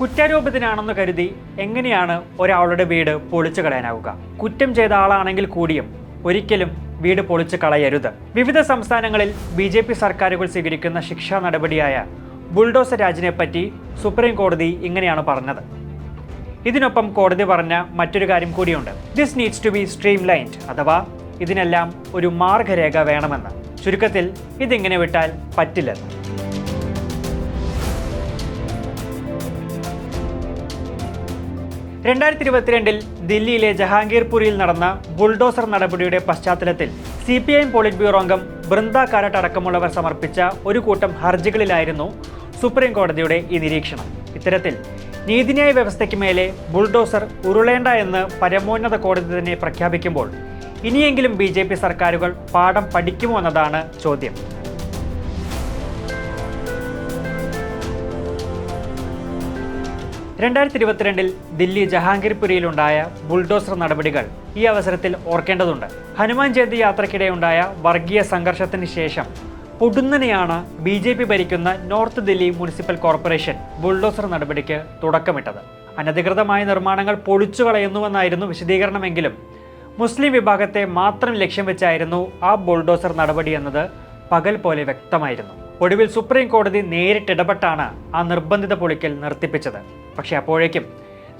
കുറ്റാരോപിതനാണെന്ന് കരുതി എങ്ങനെയാണ് ഒരാളുടെ വീട് പൊളിച്ചു കളയാനാവുക? കുറ്റം ചെയ്ത ആളാണെങ്കിൽ കൂടിയും ഒരിക്കലും വീട് പൊളിച്ചു കളയരുത്. വിവിധ സംസ്ഥാനങ്ങളിൽ ബി ജെ പി സർക്കാരുകൾ സ്വീകരിക്കുന്ന ശിക്ഷാ നടപടിയായ ബുൾഡോസർ രാജിനെ പറ്റി സുപ്രീം കോടതി ഇങ്ങനെയാണ് പറഞ്ഞത്. ഇതിനൊപ്പം കോടതി പറഞ്ഞ മറ്റൊരു കാര്യം കൂടിയുണ്ട്. This needs to be streamlined അഥവാ ഇതിനെല്ലാം ഒരു മാർഗരേഖ വേണമെന്ന്. ചുരുക്കത്തിൽ ഇതിങ്ങനെ വിട്ടാൽ പറ്റില്ലെന്ന്. രണ്ടായിരത്തി ഇരുപത്തിരണ്ടിൽ ദില്ലിയിലെ ജഹാംഗീർപുരിയിൽ നടന്ന ബുൾഡോസർ നടപടിയുടെ പശ്ചാത്തലത്തിൽ C P I M politburo അംഗം ബൃന്ദ കാരട്ട് അടക്കമുള്ളവർ സമർപ്പിച്ച ഒരു കൂട്ടം ഹർജികളിലായിരുന്നു സുപ്രീം കോടതിയുടെ ഈ നിരീക്ഷണം. ഇത്തരത്തിൽ നീതിന്യായ വ്യവസ്ഥയ്ക്ക് മേലെ ബുൾഡോസർ ഉരുളേണ്ട എന്ന് പരമോന്നത കോടതി തന്നെ പ്രഖ്യാപിക്കുമ്പോൾ ഇനിയെങ്കിലും ബി സർക്കാരുകൾ പാഠം പഠിക്കുമോ എന്നതാണ് ചോദ്യം. രണ്ടായിരത്തി ഇരുപത്തിരണ്ടിൽ ദില്ലി ജഹാംഗീർപുരിയിലുണ്ടായ ബുൾഡോസർ നടപടികൾ ഈ അവസരത്തിൽ ഓർക്കേണ്ടതുണ്ട്. ഹനുമാൻ ജയന്തി യാത്രയ്ക്കിടെയുണ്ടായ വർഗീയ സംഘർഷത്തിന് ശേഷം പൊടുന്നനെയാണ് ബി ജെ പി ഭരിക്കുന്ന north Delhi municipal corporation bulldozer നടപടിക്ക് തുടക്കമിട്ടത്. അനധികൃതമായ നിർമ്മാണങ്ങൾ പൊളിച്ചു കളയുന്നുവെന്നായിരുന്നു വിശദീകരണമെങ്കിലും മുസ്ലിം വിഭാഗത്തെ മാത്രം ലക്ഷ്യം വെച്ചായിരുന്നു ആ ബുൾഡോസർ നടപടി എന്നത് പകൽ പോലെ വ്യക്തമായിരുന്നു. ഒടുവിൽ സുപ്രീം കോടതി നേരിട്ടിടപെട്ടാണ് ആ നിർബന്ധിത പൊളിക്കൽ നിർത്തിപ്പിച്ചത്. പക്ഷേ അപ്പോഴേക്കും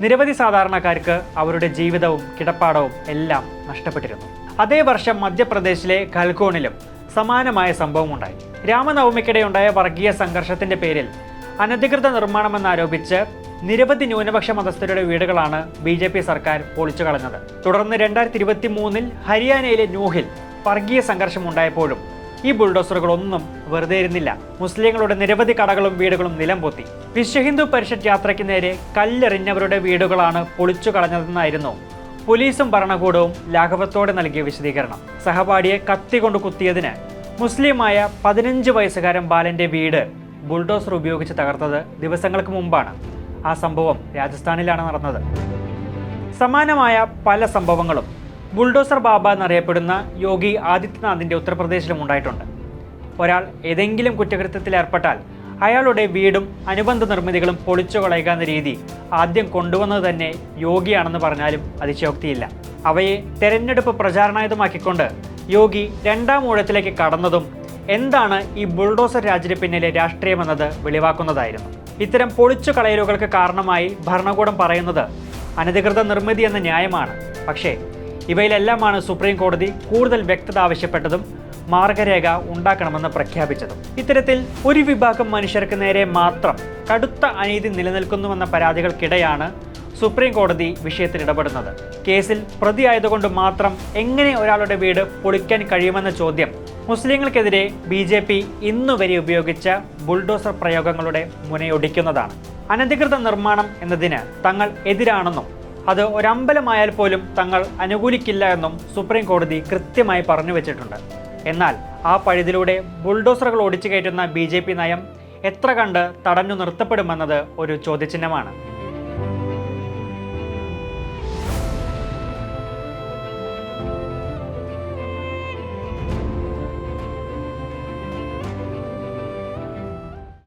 നിരവധി സാധാരണക്കാർക്ക് അവരുടെ ജീവിതവും കിടപ്പാടവും എല്ലാം നഷ്ടപ്പെട്ടിരുന്നു. അതേ വർഷം മധ്യപ്രദേശിലെ ഖൽഗോണിലും സമാനമായ സംഭവം സംഭവമുണ്ടായി. രാമനവമിക്കിടെയുണ്ടായ വർഗീയ സംഘർഷത്തിന്റെ പേരിൽ അനധികൃത നിർമ്മാണമെന്നാരോപിച്ച് നിരവധി ന്യൂനപക്ഷ മതസ്ഥരുടെ വീടുകളാണ് ബി ജെ പി സർക്കാർ പൊളിച്ചു കളഞ്ഞത് തുടർന്ന് രണ്ടായിരത്തി ഇരുപത്തി മൂന്നിൽ ഹരിയാനയിലെ ന്യൂഹിൽ വർഗീയ സംഘർഷമുണ്ടായപ്പോഴും ഈ ബുൾഡോസറുകളൊന്നും വെറുതെ ഇരുന്നില്ല. മുസ്ലിങ്ങളുടെ നിരവധി കടകളും വീടുകളും നിലംപൊത്തി. പൊത്തി ഹിന്ദു പരിഷത്ത് യാത്രയ്ക്ക് നേരെ കല്ലെറിഞ്ഞവരുടെ വീടുകളാണ് പൊളിച്ചു കളഞ്ഞതെന്നായിരുന്നു പോലീസും ഭരണകൂടവും ലാഘവത്തോടെ നൽകിയ വിശദീകരണം. സഹപാഠിയെ കത്തി കൊണ്ട് കുത്തിയതിന് മുസ്ലിമായ പതിനഞ്ച് വയസ്സുകാരൻ ബാലന്റെ വീട് ബുൾഡോസർ ഉപയോഗിച്ച് തകർത്തത് ദിവസങ്ങൾക്ക് മുമ്പാണ്. ആ സംഭവം രാജസ്ഥാനിലാണ് നടന്നത്. സമാനമായ പല സംഭവങ്ങളും ബുൾഡോസർ ബാബ എന്നറിയപ്പെടുന്ന യോഗി ആദിത്യനാഥിന്റെ ഉത്തർപ്രദേശിലും ഉണ്ടായിട്ടുണ്ട്. ഒരാൾ ഏതെങ്കിലും കുറ്റകൃത്യത്തിൽ ഏർപ്പെട്ടാൽ അയാളുടെ വീടും അനുബന്ധ നിർമ്മിതികളും പൊളിച്ചു കളയുക എന്ന രീതി ആദ്യം കൊണ്ടുവന്നത് തന്നെ യോഗിയാണെന്ന് പറഞ്ഞാലും അതിശയോക്തിയില്ല. അവയെ തെരഞ്ഞെടുപ്പ് പ്രചാരണായുധമാക്കിക്കൊണ്ട് യോഗി രണ്ടാം ഊഴത്തിലേക്ക് കടന്നതും എന്താണ് ഈ ബുൾഡോസർ രാജിന് പിന്നിലെ രാഷ്ട്രീയമെന്നത് വെളിവാക്കുന്നതായിരുന്നു. ഇത്തരം പൊളിച്ചു കളയലുകൾക്ക് കാരണമായി ഭരണകൂടം പറയുന്നത് അനധികൃത നിർമ്മിതി എന്ന ന്യായമാണ്. പക്ഷേ ഇവയിലെല്ലാമാണ് സുപ്രീം കോടതി കൂടുതൽ വ്യക്തത ആവശ്യപ്പെട്ടതും മാർഗരേഖ ഉണ്ടാക്കണമെന്ന് പ്രഖ്യാപിച്ചതും. ഇത്തരത്തിൽ ഒരു വിഭാഗം മനുഷ്യർക്ക് നേരെ മാത്രം കടുത്ത അനീതി നിലനിൽക്കുന്നുവെന്ന പരാതികൾക്കിടെയാണ് സുപ്രീം കോടതി വിഷയത്തിൽ ഇടപെടുന്നത്. കേസിൽ പ്രതിയായതുകൊണ്ട് മാത്രം എങ്ങനെ ഒരാളുടെ വീട് പൊളിക്കാൻ കഴിയുമെന്ന ചോദ്യം മുസ്ലിങ്ങൾക്കെതിരെ ബി ജെ പി ഇന്നുവരെ ഉപയോഗിച്ച ബുൾഡോസർ പ്രയോഗങ്ങളുടെ മുനയൊടിക്കുന്നതാണ്. അനധികൃത നിർമ്മാണം എന്നതിന് തങ്ങൾ എതിരാണെന്നും അത് ഒരമ്പലമായാൽ പോലും തങ്ങൾ അനുകൂലിക്കില്ല എന്നും സുപ്രീം കോടതി കൃത്യമായി പറഞ്ഞു വെച്ചിട്ടുണ്ട്. എന്നാൽ ആ പഴുതിലൂടെ ബുൾഡോസറുകൾ ഓടിച്ചു കയറ്റുന്ന ബി നയം എത്ര കണ്ട് തടഞ്ഞു നിർത്തപ്പെടുമെന്നത് ഒരു ചോദ്യചിഹ്നമാണ്.